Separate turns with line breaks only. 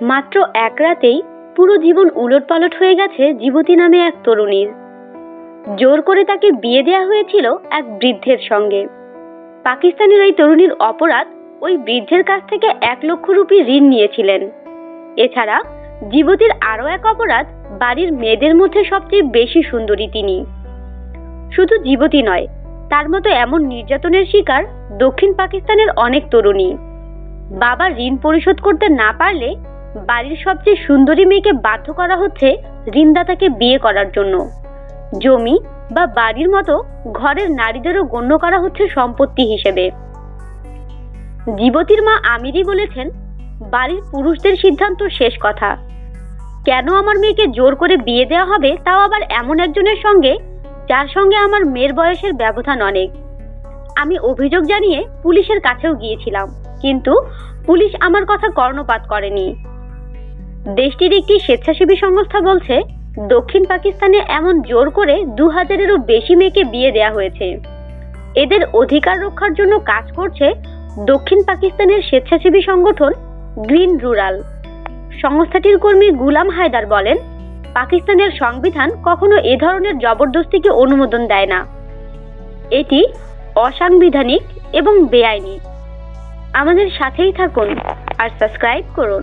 মাত্র এক রাতেই পুরো জীবন উলটপালট হয়ে গেছে জীবতী নামে এক তরুণীর। জোর করে তাকে বিয়ে দেওয়া হয়েছিল এক বৃদ্ধের সঙ্গে। পাকিস্তানের ওই তরুণীর অপরাধ ওই বৃদ্ধের কাছ থেকে এক লক্ষ রুপি ঋণ নিয়েছিলেন। এছাড়া জীবতীর আরও এক অপরাধ, বাড়ির মেয়েদের মধ্যে সবচেয়ে বেশি সুন্দরী তিনি। শুধু জীবতী নয়, তার মতো এমন নির্যাতনের শিকার দক্ষিণ পাকিস্তানের অনেক তরুণী। বাবা ঋণ পরিশোধ করতে না পারলে বাড়ির সবচেয়ে সুন্দরী মেয়েকে বাধ্য করা হচ্ছে ঋণদাতাকে বিয়ে করার জন্য। জমি বা বাড়ির মতো ঘরের নারীদেরও গণ্য করা হচ্ছে সম্পত্তি হিসেবে। জীবতীর মা আমিরই বলেছেন, বাড়ির পুরুষদের সিদ্ধান্ত শেষ কথা। কেন আমার মেয়েকে জোর করে বিয়ে দেওয়া হবে তাও আবার এমন একজনের সঙ্গে যার সঙ্গে আমার মেয়ের বয়সের ব্যবধান অনেক। আমি অভিযোগ জানিয়ে পুলিশের কাছেও গিয়েছিলাম, কিন্তু পুলিশ আমার কথা কর্ণপাত করেনি। দেশটির একটি স্বেচ্ছাসেবী সংস্থা বলছে, দক্ষিণ পাকিস্তানে এমন জোর করে দু হাজারেরও বেশি মেয়েকে বিয়ে দেয়া হয়েছে। এদের অধিকার রক্ষার জন্য কাজ করছে দক্ষিণ পাকিস্তানের স্বেচ্ছাসেবী সংগঠন গ্রিন রুরাল। সংস্থাটির কর্মী গুলাম হায়দার বলেন, পাকিস্তানের সংবিধান কখনো এ ধরনের জবরদস্তিকে অনুমোদন দেয় না। এটি অসাংবিধানিক এবং বেআইনি। আমাদের সাথেই থাকুন আর সাবস্ক্রাইব করুন।